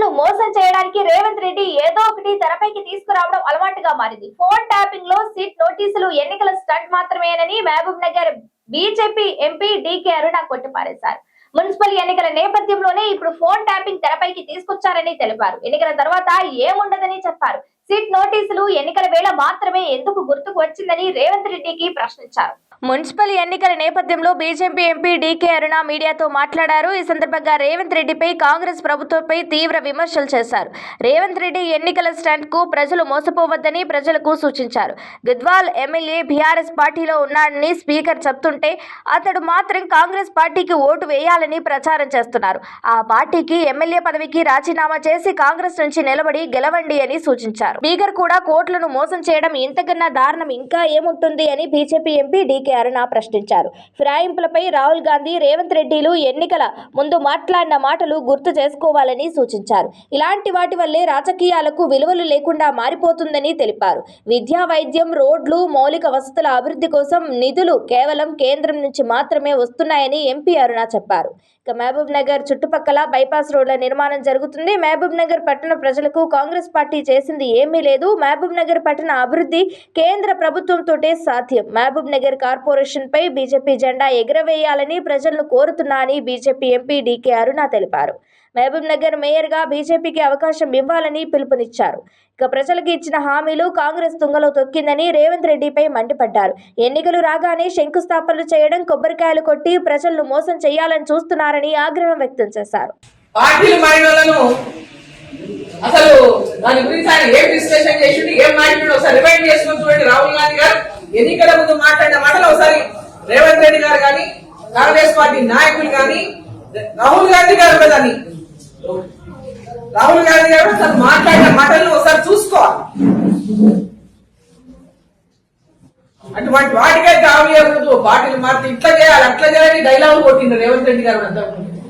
ప్రజలను మోసం చేయడానికి రేవంత్ రెడ్డి ఏదో ఒకటి తెరపైకి తీసుకురావడం అలవాటుగా మారింది. ఫోన్ ట్యాపింగ్లో సీట్ నోటీసులు ఎన్నికల స్టంట్ మాత్రమేనని Mahabub Nagar BJP MP DK Aruna కొట్టిపారేశారు. Municipal ఎన్నికల నేపథ్యంలోనే ఇప్పుడు ఫోన్ ట్యాపింగ్ తెరపైకి తీసుకొచ్చారని తెలిపారు. ఎన్నికల తర్వాత ఏముండదని చెప్పారు. సీట్ నోటీసులు ఎన్నికల వేళ మాత్రమే ఎందుకు గుర్తుకు వచ్చిందని రేవంత్ రెడ్డికి ప్రశ్నించారు. మున్సిపల్ ఎన్నికల నేపథ్యంలో బీజేపీ ఎంపీ డీకే అరుణ మీడియాతో మాట్లాడారు. ఈ సందర్భంగా రేవంత్ రెడ్డిపై కాంగ్రెస్ ప్రభుత్వంపై తీవ్ర విమర్శలు చేశారు. రేవంత్ రెడ్డి ఎన్నికల స్టంట్కు ప్రజలు మోసపోవద్దని ప్రజలకు సూచించారు. గద్వాల్ ఎమ్మెల్యే బీఆర్ఎస్ పార్టీలో ఉన్నాడని స్పీకర్ చెప్తుంటే అతడు మాత్రం కాంగ్రెస్ పార్టీకి ఓటు వేయాలని ప్రచారం చేస్తున్నారు. ఆ పార్టీకి ఎమ్మెల్యే పదవికి రాజీనామా చేసి కాంగ్రెస్ నుంచి నిలబడి గెలవండి అని సూచించారు. స్పీకర్ కూడా కోట్లను మోసం చేయడం ఇంతకన్నా దారుణం ఇంకా ఏముంటుంది అని బీజేపీ ఎంపీ డీకే అరుణ ప్రశ్నించారు. ఫిరాయింపులపై రాహుల్ గాంధీ రేవంత్ రెడ్డిలు ఎన్నికల ముందు మాట్లాడిన మాటలు గుర్తు చేసుకోవాలని సూచించారు. ఇలాంటి వాటి వల్లే రాజకీయాలకు విలువలు లేకుండా మారిపోతుందని తెలిపారు. విద్యా వైద్యం రోడ్లు మౌలిక వసతుల అభివృద్ధి కోసం నిధులు కేవలం కేంద్రం నుంచి మాత్రమే వస్తున్నాయని ఎంపీ అరుణ చెప్పారు. ఇక మహబూబ్ నగర్ చుట్టుపక్కల బైపాస్ రోడ్ల నిర్మాణం జరుగుతుంది. మహబూబ్ నగర్ పట్టణ ప్రజలకు కాంగ్రెస్ పార్టీ చేసింది ఏమీ లేదు. మహబూబ్ నగర్ పట్టణ అభివృద్ధి కేంద్ర ప్రభుత్వంతోటే సాధ్యం. మహబూబ్ నగర్ కార్పొరేషన్ పై బీజేపీ జెండా ఎగురవేయాలని ప్రజలను కోరుతున్నా అని బీజేపీ ఎంపీ డీకే అరుణ తెలిపారు. మహబూబ్ నగర్ మేయర్గా బీజేపీకి అవకాశం ఇవ్వాలని పిలుపునిచ్చారు. ఇక ప్రజలకు ఇచ్చిన హామీలు కాంగ్రెస్ తుంగలో తొక్కిందని రేవంత్ రెడ్డిపై మండిపడ్డారు. ఎన్నికలు రాగానే శంకుస్థాపనలు చేయడం కొబ్బరికాయలు కొట్టి ప్రజలను మోసం చేయాలని చూస్తున్నారని ఆగ్రహం వ్యక్తం చేశారు. అసలు దాని గురించి ఆయన ఏం ఒకసారి రిమైండ్ చేసుకుని చూడండి రాహుల్ గాంధీ గారు ఎన్నికల ముందు మాట్లాడిన మాటలు ఒకసారి రేవంత్ రెడ్డి గారు కానీ కాంగ్రెస్ పార్టీ నాయకులు కానీ రాహుల్ గాంధీ గారు కదని రాహుల్ గాంధీ గారు అసలు మాట్లాడిన మాటలను ఒకసారి చూసుకోవాలి. అటువంటి వాటికైతే హామీ పార్టీలు మారితే ఇట్లా చేయాలి అట్లా చేయాలని డైలాగ్ కొట్టిండ్రు రేవంత్ రెడ్డి గారు అంతా